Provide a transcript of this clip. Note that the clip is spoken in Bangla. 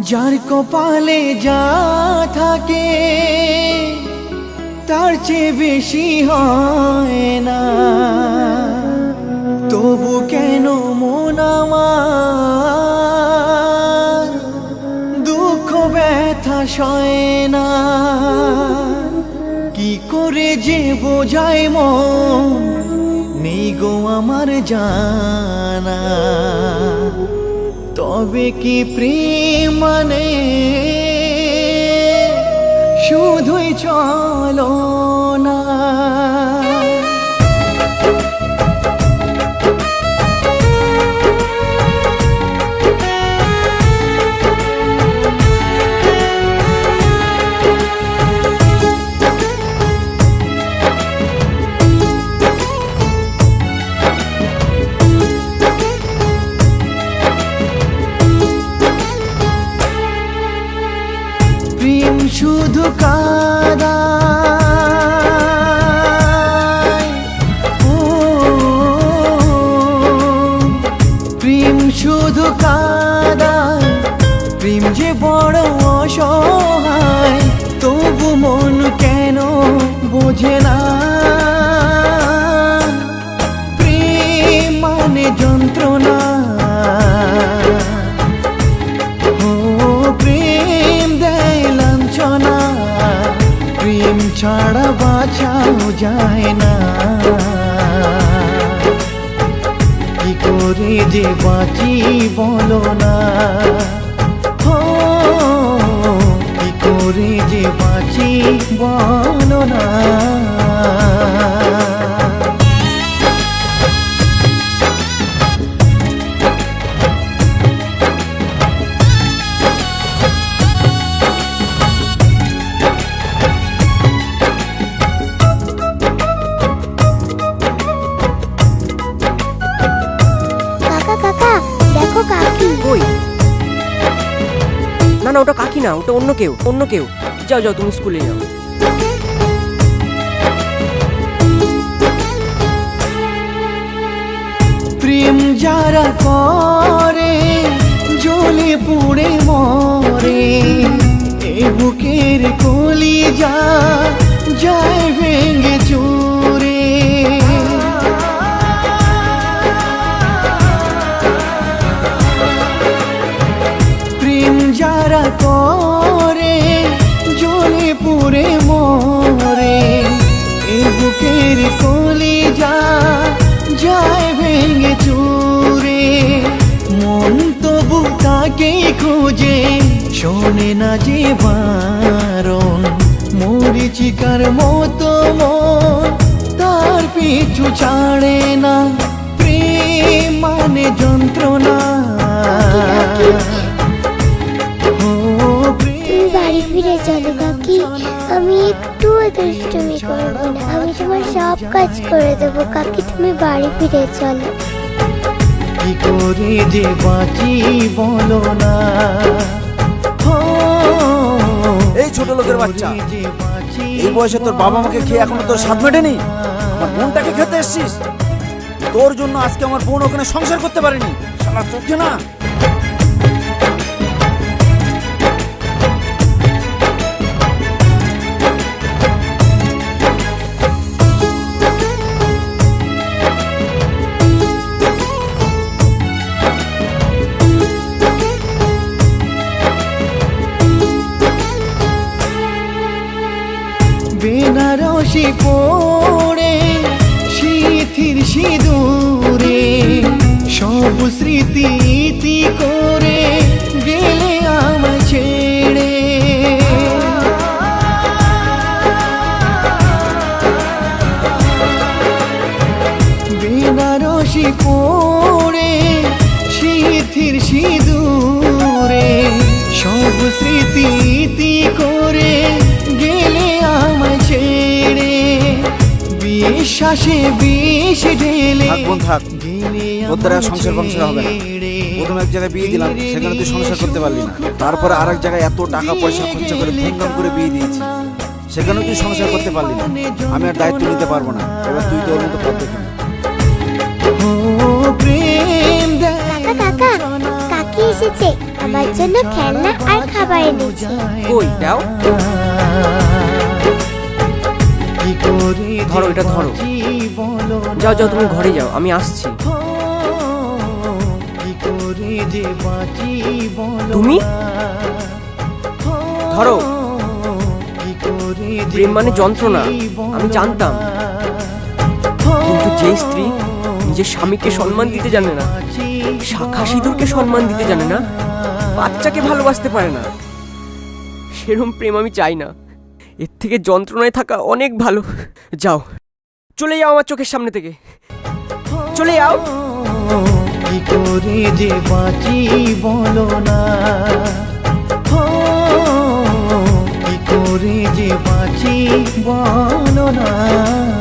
যার কপালে যা থাকে, তার চেয়ে বেশি হয় না। তবু কেন মন আমার দুঃখ ব্যথা সয় না? কি করে যে বোঝায় মন, নেই গো আমার জানা। তবে কি প্রেম মানে শুধুই চলো করে যে বাঁচি বলো না। হো কি করে যে বাঁচি বলো না। না, ওটা কাকি না ওটা অন্য কেউ অন্য কেউ। যাও যাও, তুমি স্কুলে যাও। প্রেম যারা করে, জ্বলে পুড়ে মরে, এ বুকের কলি যা যায় ভেঙে তবু খুঁজে শোনে না যে বারণ। মরিচিকার মতো মন তার পিছু ছাড়ে না। প্রেম মানে যন্ত্রণা বাড়ি ফিরে চলো কাকি আমি একটু দুষ্টুমি করব না আমি তোমার সব কাজ করে দেবো। কাকি তুমি বাড়ি ফিরে চলো। কি করে যে বাঁচি বলো না? এই ছোট লোকের বাচ্চা। এই বয়সে তোর বাবা মাকে খেয়ে এখনও তোর সাথ মেটেনি? আমার বোনটাকে খেতে এসছিস? তোর জন্য আজকে আমার বোন ওখানে সংসার করতে পারেনি। শালা তোকে না বেনারসি পড়ে শীতির সিঁদুরে, সব স্মৃতি করে গেলে আমায় ছেড়ে। বেনারসি পড়ে শীতির সিঁদুরে, সব স্মৃতি বিশ্বাসে বিষ ঢেলে থাক থাক। তোর দ্বারা সংসার বংশার হবে না। প্রথম এক জায়গায় বিয়ে দিলাম সেখানে তুই সংসার করতে পারলি না। তারপরে আর এক জায়গায় এত টাকা পয়সা খরচা করে ধুমধাম করে বিয়ে দিয়েছি। সেখানেও তুই সংসার করতে পারলি না। আমি আর দায়িত্ব নিতে পারব না। এবার তুই তোর মতো পথ দেখে কাকি এসেছে। আমার জন্য খেলনা আর খাবার এনেছে। কই দাও। ধরো, এটা ধরো। যাও যাও তুমি ঘরে যাও আমি আসছি তুমি? ধরো প্রেম মানে যন্ত্রণা আমি জানতাম। কিন্তু যে স্ত্রী নিজের স্বামীকে সম্মান দিতে জানে না শাখা সিঁদুরকে সম্মান দিতে জানে না বাচ্চাকে ভালোবাসতে পারে না সেরম প্রেম আমি চাই না থেকে যন্ত্রণায় থাকা অনেক ভালো। যাও। চলে যাও আমার চোখের সামনে থেকে। চলে যাও। কি করে যে বাঁচি বলো না। কি করে যে বাঁচি বলো না।